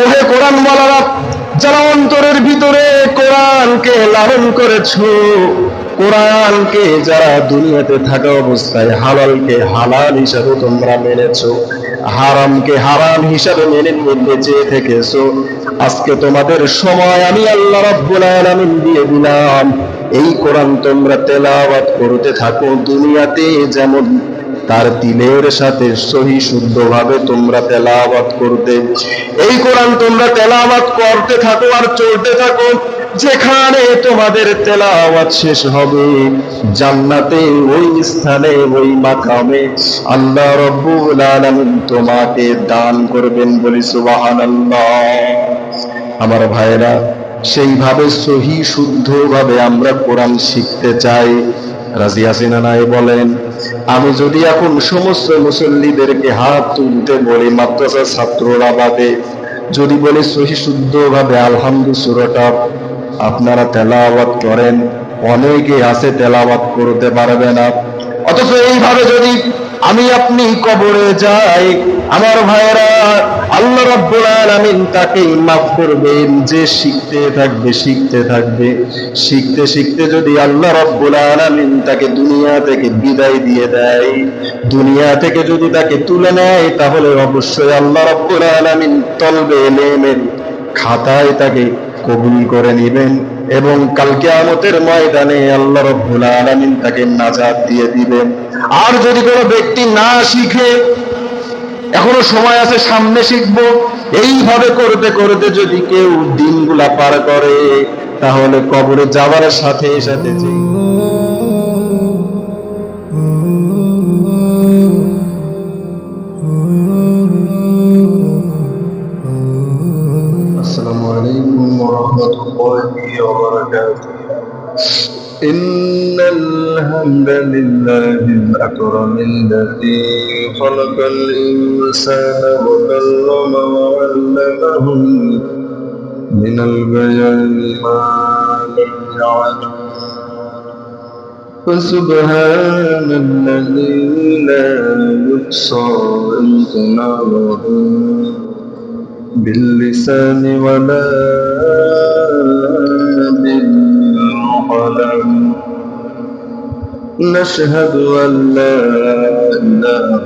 ওহে কোরআন বলারা যারা অন্তরের ভিতরে কোরআনকে লালন করেছ, কোরআনকে যারা দুনিয়াতে থাকা অবস্থায় হালালকে হালাল হিসাবে তোমরা মেনেছো, হারামকে হারাম হিসাবে মেনে নিয়ে বেঁচে থেকেছো, আজকে তোমাদের সময় আমি আল্লাহ রাব্বুল আলামিন দিয়ে দিলাম। এই কোরআন তোমরা তেলাওয়াত করতে থাকো দুনিয়াতে যেমন তার দিলের সাথে সহি শুদ্ধভাবে তোমরা তেলাওয়াত করতে এই কোরআন তোমরা তেলাওয়াত করতে থাকো আর চলতে থাকো, যেখানে তোমাদের তেলাওয়াত শেষ হবে। জান্নাতে ওই স্থানে, ওই মাকামে আল্লাহ রব্বুল আলামিন তোমাকে দান করবেন বলি সুবহানাল্লাহ। আমার ভাইরা সেইভাবে সহি শুদ্ধভাবে আমরা কোরআন শিখতে চাই। রাজি হাসিনা নাই বলেন? আমি যদি এখন সমস্ত মুসল্লিদেরকে হাত তুলতে বলি, মাদ্রাসার ছাত্ররা বাদে, যদি বলি সহি শুদ্ধভাবে আলহামদু সুরটা আপনারা তেলাওয়াত করেন, অনেকে আছে তেলাওয়াত করতে পারবে না। অথচ এইভাবে যদি আমি আপনি কবরে যাই আমার ভাইয়েরা, আল্লাহ রাব্বুল আলামিন তাকে মাফ করবেন, যে শিখতে থাকবে শিখতে থাকবে। শিখতে শিখতে যদি আল্লাহ রাব্বুল আলামিন তাকে দুনিয়া থেকে বিদায় দিয়ে দেয়, দুনিয়া থেকে যদি তাকে তুলে নেয়, তাহলে অবশ্যই আল্লাহ রাব্বুল আলামিন তলবে এলেমের খাতায় তাকে কবুল করে নেবেন এবং কালকে আমতের ময়দানে আল্লাহ রব্বুল আলামিন তাকে নাজাত দিয়ে দিবেন। আর যদি কোনো ব্যক্তি না শিখে এখনও সময় আছে সামনে শিখব। এইভাবে করতে করতে যদি কেউ দিনগুলা পার করে তাহলে কবরে যাওয়ার সাথে সাথে আসসালামু আলাইকুম ওয়া الحمد لله الأكرم الذي خلق الإنسان وكرم وعلمه من البيان ما لم يعلم فسبحان الذي لا يحصى إمتنانه باللسان ولا نشهد أن لا إله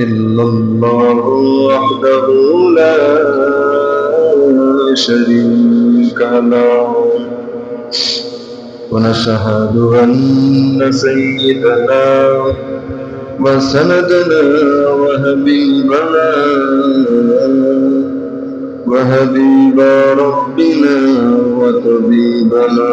إلا الله وحده لا شريك له. ونشهد أن سيدنا وسندنا وحبيبنا وحبيب ربنا وطبيبنا.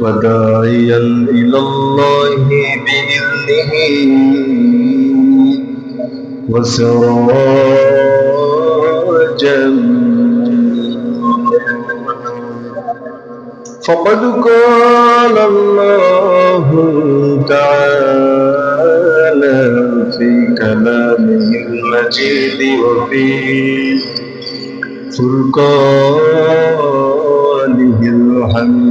وداعيا إلى الله بإذنه وسراجا فقد قال الله تعالى في كلامه المجيد وفي فرقانه الحميد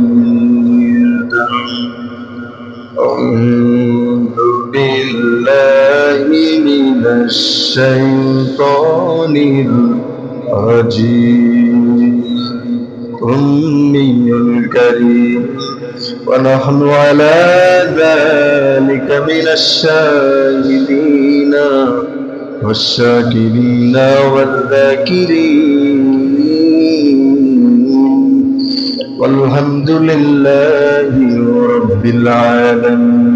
الشيطان الرجيم. أمي الكريم. ونحن على ذلك من الشاهدين والشاكرين والذاكرين. والحمد لله رب العالمين.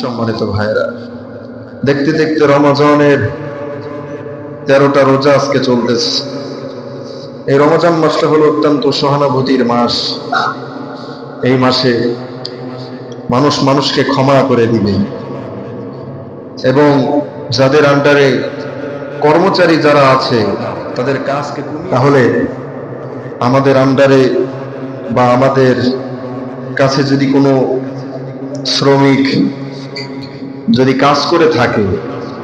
সম্মানিত ভাইরা দেখতে দেখতে রমজানের তেরোটা রোজা আজকে চলতেছে। এই রমজান মাসটা হলো অত্যন্ত সহানুভূতির মাস। এই মাসে মানুষ মানুষকে ক্ষমা করে দিবে। এবং যাদের আন্ডারে কর্মচারী যারা আছে, তাদের কাজকে তাহলে আমাদের আন্ডারে বা আমাদের কাছে যদি কোনো শ্রমিক যদি কাজ করে থাকে,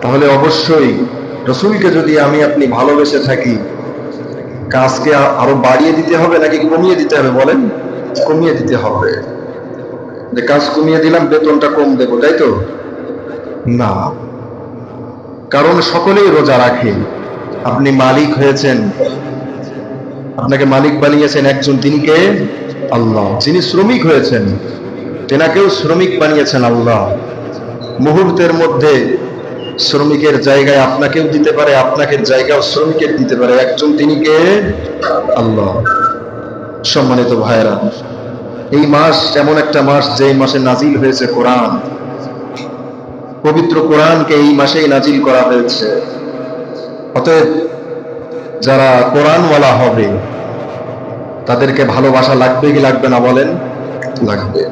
তাহলে অবশ্যই রসুলকে যদি আমি আপনি ভালোবেসে থাকি, কাজকে আরও বাড়িয়ে দিতে হবে নাকি কমিয়ে দিতে হবে বলেন? কমিয়ে দিতে হবে। যে কাজ কমিয়ে দিলাম, বেতনটা কম দেবো, তাই তো? না। কারণ সকলেই রোজা রাখে। আপনি মালিক হয়েছেন। আপনাকে মালিক বানিয়েছেন একজন, তিনি কে? আল্লাহ। যিনি শ্রমিক হয়েছেন, তেনাকেও শ্রমিক বানিয়েছেন আল্লাহ। মুহূর্তের মধ্যে শ্রমিকের জায়গায় আপনাকেও দিতে পারে আপনাকে জায়গাও শ্রমিকের দিতে পারে। একজন তিনি কে? আল্লাহ। সম্মানিত ভাইরা এই মাস এমন একটা মাস যে মাসে নাজিল হয়েছে কোরআন। পবিত্র কোরআনকে এই মাসেই নাজিল করা হয়েছে। অতএব যারা কোরআনওয়ালা হবে তাদেরকে ভালোবাসা লাগবে কি লাগবে না বলেন? লাগবে।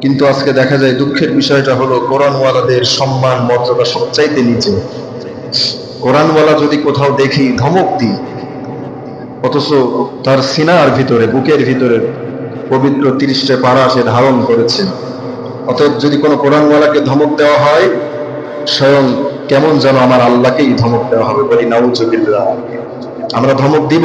কিন্তু আজকে দেখা যায় দুঃখের বিষয়টা হলো, কোরআনওয়ালাদের সম্মান মর্যাদা সবচাইতে নিচে। কোরআনওয়ালা যদি কোথাও দেখি ধমক দিই, অথচ তার সিনার ভিতরে, বুকের ভিতরে পবিত্র তিরিশটা পাড়া সে ধারণ করেছে। অতএব যদি কোনো কোরআনওয়ালাকে ধমক দেওয়া হয়, স্বয়ং কেমন যেন আমার আল্লাহকেই ধমক দেওয়া হবে, বলি নাউজুবিল্লাহ। আমরা ধমক দিব?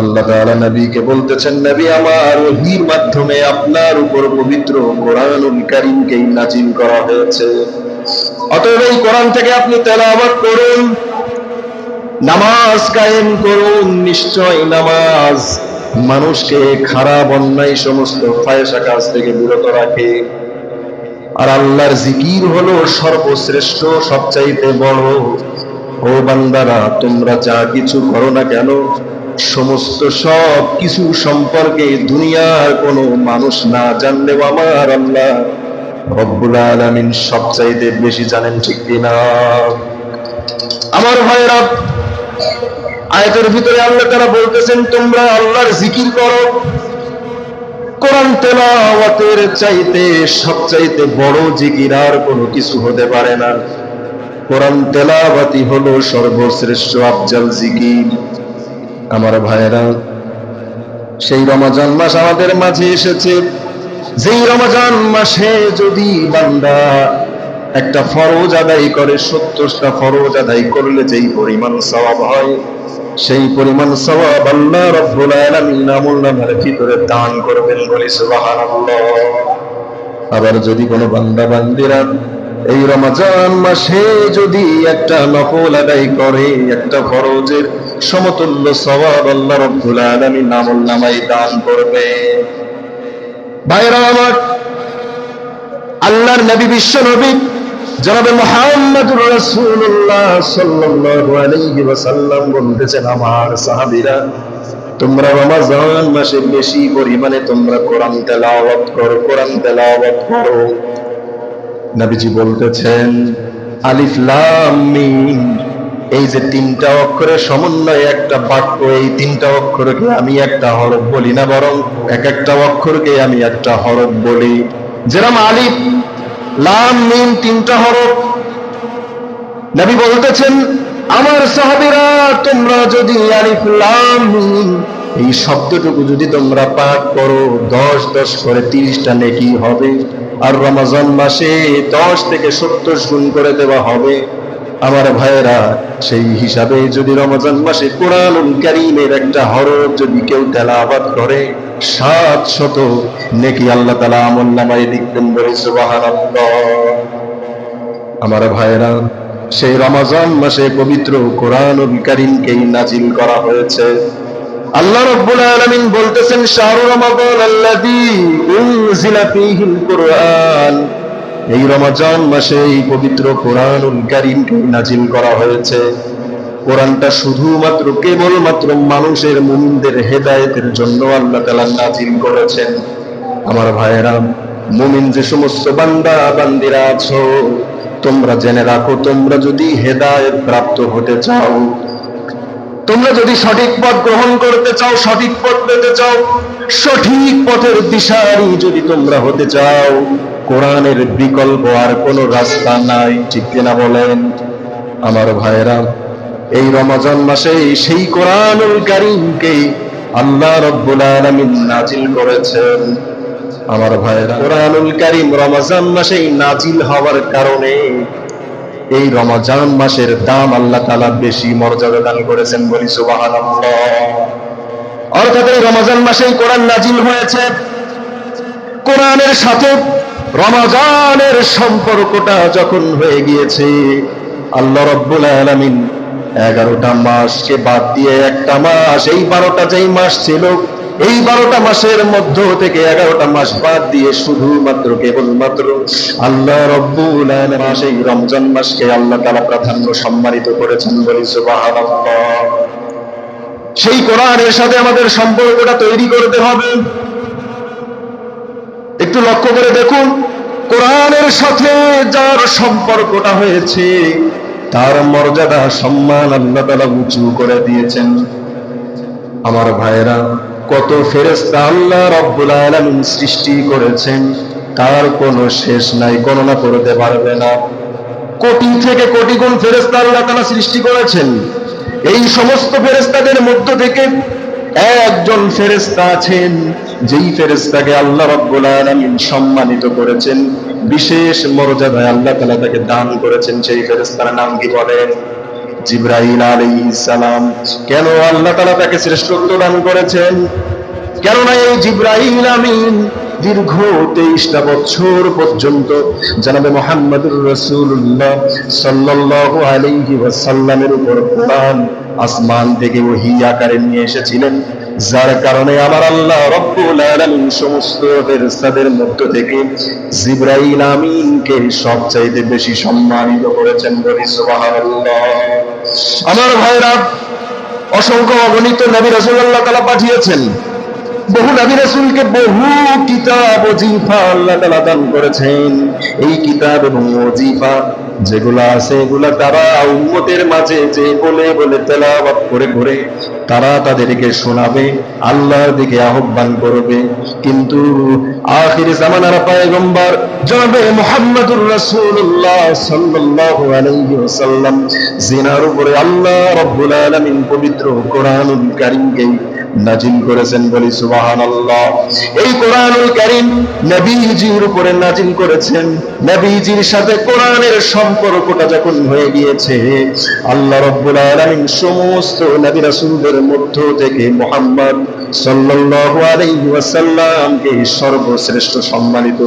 আল্লাহ তাআলা নবীকে বলতেছেন, নবী, আমার ওহীর মাধ্যমে আপনার উপর পবিত্র কোরআনুল কারীমকে নাজিল করা হয়েছে। অতএব এই কোরআন থেকে আপনি তেলাওয়াত করুন, নামাজ কায়েম করুন, নিশ্চয় নামাজ মানুষকে খারাপ, অন্যায় সমস্ত ফায়সা কাজ থেকে বিরত রাখে। আর আল্লাহর জিকির হলো সর্বশ্রেষ্ঠ, সবচাইতে বড়। ও বান্দারা, তোমরা যা কিছু করো না কেন সমস্ত সব কিছু সম্পর্কে দুনিয়ার কোনো মানুষ না জানলেও আমার আল্লাহ রব্বুল আলামিন সবচাইতে বেশি জানেন, ঠিক কিনা? আমার ভাইরা আয়াতের ভিতরে আল্লাহ তারা বলতেছেন, তোমরা আল্লাহর জিকির করো। কোরআন তেলাওয়াতের চাইতে সবচাইতে বড় জিকির আর কোনো কিছু হতে পারে না। কোরআন তেলাওয়াতি হলো সর্বশ্রেষ্ঠ আফজাল জিকির। আমার ভাইয়েরা, সেই রমজান মাস আমাদের মাঝে এসেছে। যেই রমজান মাসে যদি বান্দা একটা ফরজ আদায় করে, সত্তরটা ফরজ আদায় করলে যেই পরিমাণ সওয়াব হয়, সেই পরিমাণ সওয়াব আল্লাহ রব্বুল আলামিন আমল নামের ভিতরে দান করবেন বলি সুবহানাল্লাহ। আবার যদি কোনো বান্দা বান্দিরা এই রমজান মাসে যদি একটা নফল আদায় করে, একটা ফরজের সমতুল্য সওয়াব আল্লাহ রব্বুল আলামিন আমল নামাই দান করবে। ভাইরা আমার, আল্লাহর নবী বিশ্ব নবী জনাবে মুহাম্মদুর রাসূলুল্লাহ সাল্লাল্লাহু আলাইহি ওয়াসাল্লাম বলতেছেন, আমার সাহাবীরা, তোমরা রমজান মাসে বেশি পরিমাণে তোমরা কোরআন তেলাওয়াত করো, কোরআন তেলাওয়াত করো। নবীজি বলতেছেন, আলিফ লাম মিম। এই যে তিনটা অক্ষরের সমন্বয়ে একটা বাক্য, এই তিনটা অক্ষরকে আমি একটা হরফ বলি না, বরং এক একটা অক্ষরকে আমি একটা হরফ বলি। যেরকম আলিফ, লাম, মিম তিনটা হরফ। নবী বলতেছেন, আমার সাহাবীরা, তোমরা যদি আলিফ, লাম, মিম এই শব্দটুকু যদি তোমরা পাঠ করো, দশ দশ করে তিরিশটা নেকি হবে। আর রমাজান মাসে দশ থেকে সত্তর গুণ করে দেওয়া হবে। আমার ভাইয়েরা, সেই হিসাবে যদি রমজান মাসে কোরআনুল কারীমের একটা হরফ যদি কেউ তেলাওয়াত করে, সাত শত নেকি আল্লাহ তাআলা আমল নামায় লিখবেন আমার ভাইয়েরা, সেই রমাজান মাসে পবিত্র কোরআনুল কারীমকেই নাজিল করা হয়েছে। আল্লাহ রাব্বুল আলামিন বলতেছেন, শাহরু রমাদান আল্লাযী উনজিলা ফীহিল কুরআন। এই রমাজান মাসে এই পবিত্র কোরআনুল কারীমকে নাজিল করা হয়েছে। কোরআনটা শুধুমাত্র কেবলমাত্র মানুষের মুমিনদের হেদায়েতের জন্য আল্লাহ তাআলা নাজিল করেছেন। আমার ভাইয়েরা, মুমিন যে সমস্ত বান্দা বান্দিরা আছো, তোমরা জেনে রাখো, তোমরা যদি হেদায়েত প্রাপ্ত হতে চাও, তোমরা যদি সঠিক পথ গ্রহণ করতে চাও, সঠিক পথ পেতে চাও, সঠিক পথের দিশারি যদি তোমরা হতে চাও কোরআনের বিকল্প আর কোনো রাস্তা নাই, ঠিক কিনা বলেন? আমার ভাইয়েরা, এই রমজান মাসে সেই কোরআনুল কারীমকে আল্লাহ রব্বুল আলামিন নাজিল করেছেন। আমার ভাইয়েরা, কোরআনুল কারীম রমজান মাসেই নাজিল হওয়ার কারণে এই রমজান মাসের দাম আল্লাহ তাআলা বেশি মর্যাদা দান করেছেন বলি সুবহানাল্লাহ। অর্থাৎ এই রমজান মাসেই কোরআন নাজিল হয়েছে। কোরআনের সাথে রমজানের সম্পর্কটা যখন হয়ে গিয়েছে, আল্লাহ রব্বুল আলামিন এগারোটা মাসকে বাদ দিয়ে একটা মাস, এই বারোটা যেই মাস ছিল, এই বারোটা মাসের মধ্য থেকে এগারোটা মাস বাদ দিয়ে শুধুমাত্র, কেবলমাত্র আল্লাহ রব্বুল মাস এই রমজান মাসকে আল্লাহ তালা প্রাধান্য সম্মানিত করেছেন বলি সুবহানাল্লাহ। সেই কোরআনের সাথে আমাদের সম্পর্কটা তৈরি করতে হবে। একটু লক্ষ্য করে দেখুন, কোরআনের সাথে যার সম্পর্কটা হয়েছে, তার মর্যাদা, সম্মান আল্লাহ তাআলা উঁচু করে দিয়েছেন। আমার ভাইয়েরা, কত ফেরেশতা আল্লাহ রব্বুল আলামিন সৃষ্টি করেছেন, তার কোনো শেষ নাই, গণনা করতে পারবে না। কোটি থেকে কোটি গুণ ফেরেশতা আল্লাহ তালা সৃষ্টি করেছেন। এই সমস্ত ফেরেস্তাদের মধ্য থেকে একজন ফেরেশতা আছেন যেই ফেরেস্তাকে আল্লাহ রব্বুল আলামিন সম্মানিত করেছেন, বিশেষ মর্যাদায় আল্লাহ তালা তাকে দান করেছেন, সেই ফেরেস্তার নাম কি বলেন? জিব্রাহিল আলাইহিস সালাম। কেন আল্লাহ তাআলা তাকে শ্রেষ্ঠত্ব দান করেছেন? কেননা এই জিব্রাইল আমিন দীর্ঘ তেইশটা বছর পর্যন্ত জানাবে মোহাম্মদুর রসুল্লাহ সাল্লাল্লাহু আলাইহি ওয়াসাল্লামের উপর কোরআন আসমান থেকে ওহী আকারে নিয়ে এসেছিলেন। যার কারণে আমার আল্লাহ রব্বুল আলামিন সমস্ত ফেরেশতাদের মধ্য থেকে আমিনকে সবচাইতে বেশি সম্মানিত করেছেন বলি সুবহানাল্লাহ। আমার ভাইরা, অসংখ্য অগণিত নবী রাসূলুল্লাহ তাআলা পাঠিয়েছেন। বহু নবী রাসূলকে বহু কিতাব ওজিফা আল্লাহ তাআলা দান করেছেন। এই কিতাব এবং ওজিফা যেগুলো আছে, এগুলা তারা উম্মতের মাঝে যে বলে বলে তেলাওয়াত করে করে তারা তাদেরকে শোনাবে, আল্লাহর দিকে আহ্বান করবে। কিন্তু আখির জামানার পয়গম্বর জনাবে মুহাম্মদুর রাসূলুল্লাহ সাল্লাল্লাহু আলাইহি ওয়াসাল্লাম জিনার উপরে আল্লাহ রাব্বুল আলামিন পবিত্র কোরআনুল কারীমকে নাজিল করেছেন বলি সুবহানাল্লাহ। এই কোরআনুল কারীম নবীজির উপরে নাজিল করেছেন। নবীজির সাথে কোরআনের সম্পর্কটা যখন হয়ে গিয়েছে, আল্লাহ রাব্বুল আলামিন সমস্ত নবী রাসূলদের মধ্য থেকে মুহাম্মদ সাল্লাল্লাহু আলাইহি ওয়াসাল্লামকে সর্বশ্রেষ্ঠ সম্মানিত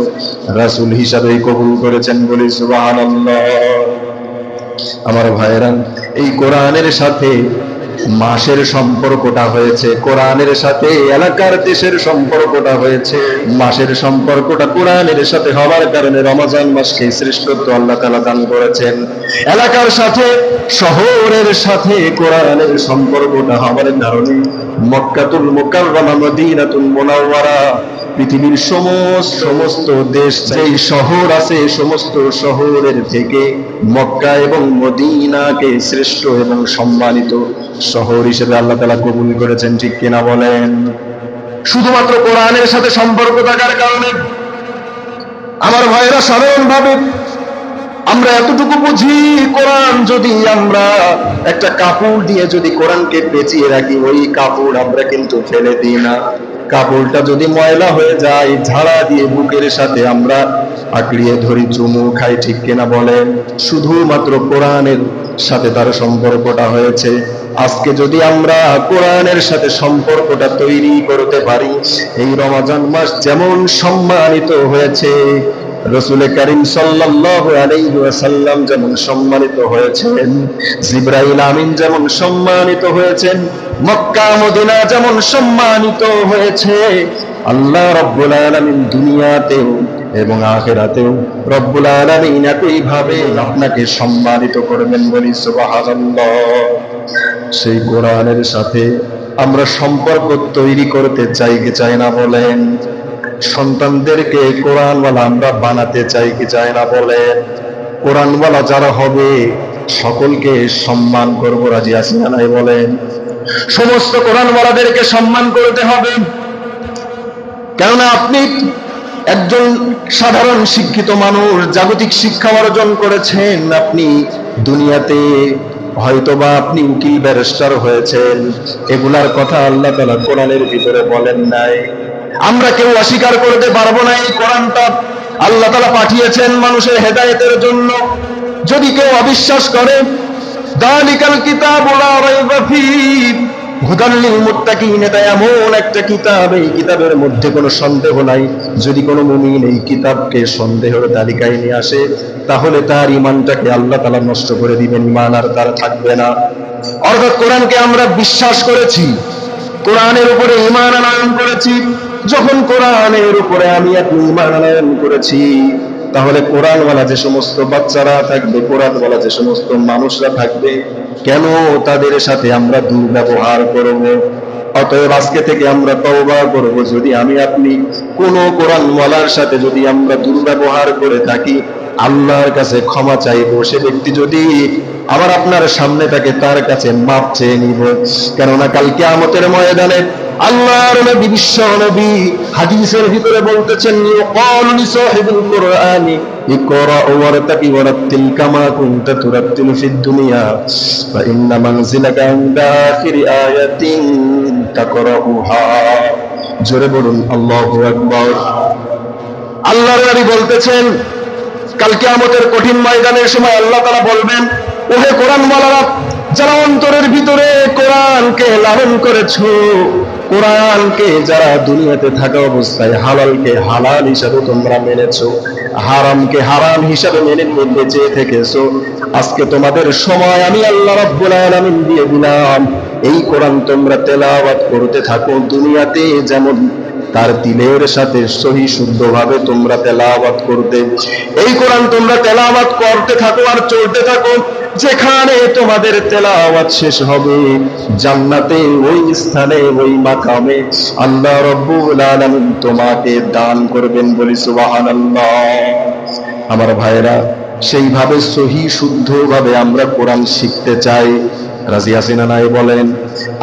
রাসূল হিসাবে কবুল করেছেন বলি সুবহানাল্লাহ। আমার ভাইরা এই কোরআনের সাথে মাসের সম্পর্কটা হয়েছে, কোরআনের সাথে, এলাকার দেশের সম্পর্কটা হয়েছে। মাসের সম্পর্কটা কোরআনের সাথে হওয়ার কারণে রমজান মাসকে শ্রেষ্ঠত্ব আল্লাহ তালা দান করেছেন। এলাকার সাথে, শহরের সাথে কোরআনের সম্পর্কটা হওয়ার কারণে মক্কাতুল মোকাররমা, মদিনাতুল মুনাওয়ারা পৃথিবীর সমস্ত সমস্ত দেশ যেই শহর আছে সমস্ত শহরের থেকে মক্কা এবং মদিনাকে শ্রেষ্ঠ এবং সম্মানিত শহর হিসেবে আল্লাহ তালা কবুল করেছেন, ঠিক কিনা বলেন? শুধুমাত্র কোরআনের সাথে সম্পর্ক থাকার কারণে আমার ভাইরা সাধারণভাবে আমরা এতটুকু বুঝি, কোরআন যদি আমরা একটা কাপড় দিয়ে যদি কোরআনকে পেঁচিয়ে রাখি, ওই কাপড় আমরা কিন্তু ফেলে দিই না। কাপড়টা যদি ময়লা হয়ে যায়, ঝাড়া দিয়ে বুকের সাথে আমরা আঁকড়িয়ে ধরি, চুমু খাই, ঠিক কিনা বলেন? শুধুমাত্র কোরআনের সাথে তার সম্পর্কটা হয়েছে। আজকে যদি আমরা কোরআনের সাথে সম্পর্কটা তৈরি করতে পারি, এই রমাজান মাস যেমন সম্মানিত হয়েছে, রসুল করিম ওয়াসাল্লাম যেমন সম্মানিত হয়েছেন, জিব্রাইল আমিন যেমন সম্মানিত হয়েছেন মক্কা মদিনা যেমন সম্মানিত হয়েছে, আল্লাহ রব্বুল আলমিন দুনিয়াতেও এবং আখেরাতেও রব্বুল আলামিন একইভাবে আপনাকে সম্মানিত করবেন বলি সেই কোরআনের সাথে আমরা সম্পর্ক তৈরি করতে চাই কি চাই না বলেন? সন্তানদেরকে কোরআনওয়ালা আমরা বানাতে চাই কি চাই না বলেন? কোরআনওয়ালা যারা হবে, সকলকে সম্মান করব, রাজি না নাই বলেন? সমস্ত কোরআনওয়ালাদেরকে সম্মান করতে হবে। কেননা আপনি একজন সাধারণ শিক্ষিত মানুষ, জাগতিক শিক্ষা অর্জন করেছেন, আপনি দুনিয়াতে হয়তোবা আপনি উকিল, ব্যারিস্টার হয়েছেন। এগুলার কথা আল্লাহ তালা কোরআনের ভিতরে বলেন নাই। আমরা কেউ অস্বীকার করতে পারব না এই কোরআনটা আল্লাহ তালা পাঠিয়েছেন মানুষের হেদায়েতের জন্য। যদি কেউ অবিশ্বাস করে এমন একটা কিতাব, এই কিতাবের মধ্যে কোনো সন্দেহ নাই। যদি কোনো মুমিন এই কিতাবকে সন্দেহের তালিকায় নিয়ে আসে, তাহলে তার ইমানটাকে আল্লাহ তালা নষ্ট করে দিবেন ইমান আর তার থাকবে না। অর্থাৎ কোরআনকে আমরা বিশ্বাস করেছি, কোরআনের উপরে ইমান আনয়ন করেছি। যখন কোরআনের উপরে আমি আপনি ইমান আনয়ন করেছি তাহলে কোরআনওয়ালা যে সমস্ত বাচ্চারা থাকবে, কোরআনওয়ালা যে সমস্ত মানুষরা থাকবে, কেন তাদের সাথে আমরা দুর্ব্যবহার করব? অতএব আজকে থেকে আমরা তওবা করব। যদি আমি আপনি কোন কোরআনওয়ালার সাথে যদি আমরা দুর্ব্যবহার করে থাকি, আল্লাহর কাছে ক্ষমা চাইব। সে ব্যক্তি যদি আবার আপনার সামনে থাকে তার কাছে মাপ চেয়ে নিব, কেননা কাল কিয়ামতের ময়দানে আল্লাহর নবী, বিশ্ব নবী হাদিসের ভিতরে বলতেছেন, ইউকালু লিসাহিবিল কুরআনি ইকরা ওয়ারতাকি ওয়ারাত্তিল কামা কুনতা তুরাত্তিলু ফিদ দুনিয়া, ফা ইন্না মানজিলাকা ইনদা আখিরি আয়াতিন তাকরাউহা। জোরে বলুন, আল্লাহু আকবার। আল্লাহর নবী বলতেছেন, কাল কিয়ামতের কঠিন ময়দানের সময় আল্লাহ তাআলা বলবেন, ওহে কোরআনওয়ালারা, যারা অন্তরের ভিতরে কোরআনকে লালন করেছ কোরআনকে যারা দুনিয়াতে থাকা অবস্থায় হালালকে হালাল হিসাবে তোমরা মেনেছো, হারামকে হারাম হিসাবে মেনে নিয়ে বেঁচে থেকেছো, আজকে তোমাদের সময় আমি আল্লাহ রাব্বুল আলামিন দিয়ে দিলাম। এই কোরআন তোমরা তেলাওয়াত করতে থাকো দুনিয়াতে যেমন তার দিলের সাথে সহি শুদ্ধভাবে তোমরা তেলাওয়াত করতে এই কোরআন তোমরা তেলাওয়াত করতে থাকো আর চলতে থাকো, যেখানে তোমাদের তেলাওয়াত শেষ হবে। জান্নাতে ওই স্থানে, ওই মাকামে আল্লাহ রব্বুল আলামিন তোমাকে দান করবেন বলি সুবহানাল্লাহ। আমার ভাইরা সেইভাবে সহি শুদ্ধভাবে আমরা কোরআন শিখতে চাই। রাজি আসিনা নাই বলেন?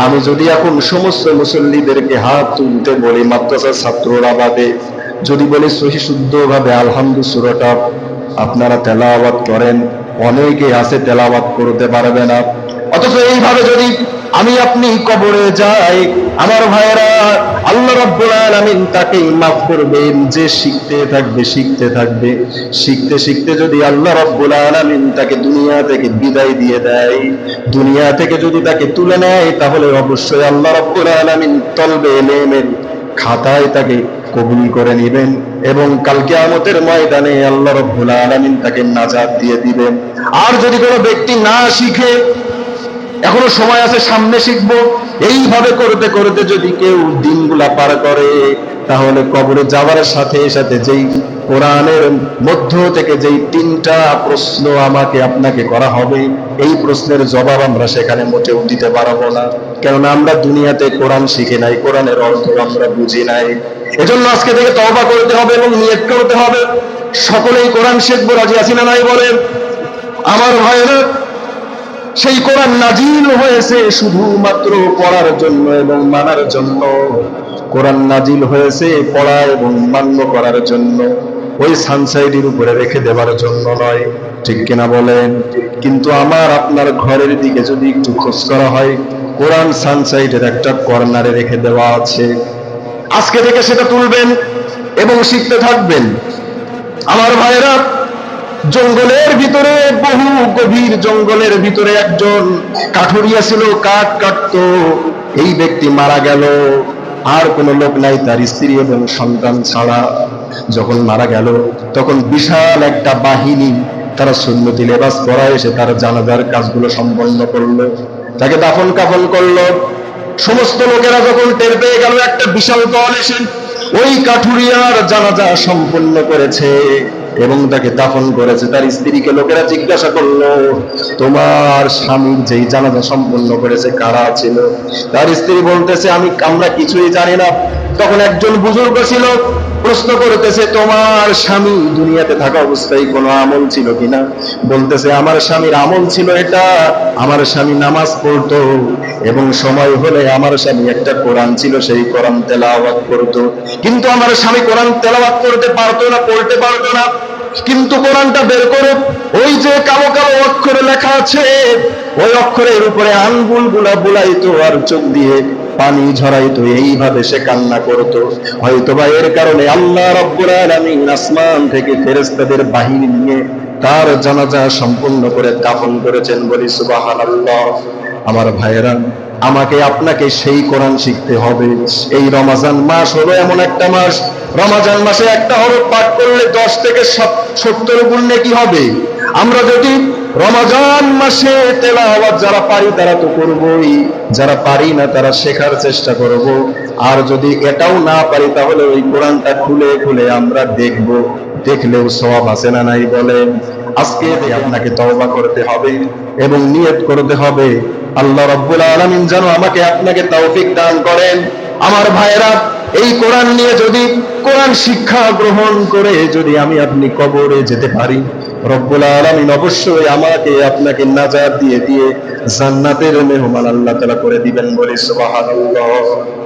আমি যদি এখন সমস্ত মুসল্লিদেরকে হাত তুলতে বলি, মাদ্রাসার ছাত্ররা বাদে, যদি বলি সহি শুদ্ধভাবে আলহামদু সুরটা আপনারা তেলাওয়াত করেন, অনেকে আছে তেলাওয়াত করতে পারবে না। অথচ এইভাবে যদি আমি আপনি কবরে যাই আমার ভাইয়েরা, আল্লাহ রাব্বুল আলামিন তাকে মাফ করবেন, যে শিখতে থাকবে শিখতে থাকবে। শিখতে শিখতে যদি আল্লাহ রাব্বুল আলামিন তাকে দুনিয়া থেকে বিদায় দিয়ে দেয়, দুনিয়া থেকে যদি তাকে তুলে নেয়, তাহলে অবশ্যই আল্লাহ রাব্বুল আলামিন তলবে এলেমের খাতায় তাকে কবুল করে নেবেন এবং কালকে আমতের ময়দানে আল্লাহ রব্বুল আলামিন তাকে নাজাত দিয়ে দিবেন। আর যদি কোনো ব্যক্তি না শিখে এখনও সময় আছে, সামনে শিখব। এইভাবে করতে করতে যদি কেউ দিনগুলা পার করে, তাহলে কবরে যাওয়ার সাথে সাথে যেই কোরআনের মধ্য থেকে যেই তিনটা প্রশ্ন আমাকে আপনাকে করা হবে, এই প্রশ্নের জবাব আমরা সেখানে মোটেও দিতে পারব না। কেননা আমরা দুনিয়াতে কোরআন শিখে নাই, কোরআনের অর্থ আমরা বুঝি নাই। এজন্য আজকে থেকে তওবা করতে হবে এবং নিয়ত করতে হবে। সকলেই কোরআন শিখব, রাজি আছি না নাই বলেন? আমার ভাইয়েরা সেই কোরআন নাজিল হয়েছে শুধুমাত্র পড়ার জন্য এবং মানার জন্য। কোরআন নাজিল হয়েছে পড়া এবং মান্য করার জন্য। ওই সানসাইডের উপরে রেখে দেওয়ার জন্য নয়। ঠিক কিনা বলেন? কিন্তু আমার, আপনার ঘরের দিকে যদি একটু খোঁজ করা হয়, কোরআন সানসাইডের একটা কর্নারে রেখে দেওয়া আছে। আজকে থেকে সেটা তুলবেন এবং শিখতে থাকবেন। আমার ভাইয়েরা জঙ্গলের ভিতরে, বহু গভীর জঙ্গলের ভিতরে একজন কাঠুরিয়া ছিল, কাঠ কাটতো। এই ব্যক্তি মারা গেল। আর কোনো লোক নাই তার স্ত্রী এবং সন্তান ছাড়া। যখন মারা গেল, তখন বিশাল একটা বাহিনী তারা সুন্নতি লেবাস পরা এসে তার জানাজার কাজগুলো সম্পন্ন করল। তাকে দাফন কাফন করল। সমস্ত লোকেরা যখন টের পেয়ে গেল, একটা বিশাল দল এসে ওই কাঠুরিয়ার জানাজা সম্পন্ন করেছে। এবং তাকে দাফন করেছে। তার স্ত্রীকে লোকেরা জিজ্ঞাসা করল, তোমার স্বামীর যেই জানাজা সম্পন্ন করেছে, কারা ছিল? তার স্ত্রী বলতেছে, আমি, আমরা কিছুই জানি না। তখন একজন বুজুর্গ ছিল, প্রশ্ন করতেছে, তোমার স্বামী দুনিয়াতে থাকা অবস্থায় কোনো আমল ছিল কিনা? বলতেছে, আমার স্বামীর আমল ছিল এটা, আমার স্বামী নামাজ পড়তো এবং সময় হলে আমার স্বামী একটা কোরআন ছিল, সেই কোরআন তেলাওয়াত করতো। কিন্তু আমার স্বামী কোরআন তেলাওয়াত করতে পারতো না, পড়তে পারতো না। কিন্তু কোরআনটা বের করে। ওই যে কালো কালো অক্ষরে লেখা আছে, ওই অক্ষরের উপরে আঙ্গুলগুলা বুলাইতো আর চোখ দিয়ে পানি ঝরাইতো, এইভাবে সে কান্না করতো। হয়তো বা এর কারণে আল্লাহ আসমান থেকে ফেরেশতাদের বাহিনী নিয়ে তার জানাজা সম্পূর্ণ করে দাফন করেছেন বলি সুবহানাল্লাহ। আমার ভাইয়েরা আমাকে আপনাকে সেই কোরআন শিখতে হবে। এই রমাজান মাস হলো এমন একটা মাস। রমাজান মাসে একটা হরফ পাঠ করলে দশ থেকে সত্তর গুণ কি হবে। আমরা যদি রমাজান মাসে তেলাওয়াত যারা পারি তারা তো করবই। যারা পারি না তারা শেখার চেষ্টা করব। আর যদি এটাও না পারি তাহলে ওই কোরআনটা খুলে খুলে আমরা দেখব। দেখলেও সব আছে না নাই বলেন। আজকে আপনাকে তওবা করতে হবে এবং নিয়ত করতে হবে। আল্লাহ রব্বুল আলামিন যেন আমাকে আপনাকে তৌফিক দান করেন। আমার ভাইয়েরা, এই কোরআন নিয়ে যদি, কোরআন শিক্ষা গ্রহণ করে যদি আমি আপনি কবরে যেতে পারি, রব্বুল আলামিন অবশ্যই আমাকে আপনাকে নাজাত দিয়ে দিয়ে জান্নাতের মেহমান আল্লাহ তাআলা করে দিবেন বলে সুবহানাল্লাহ।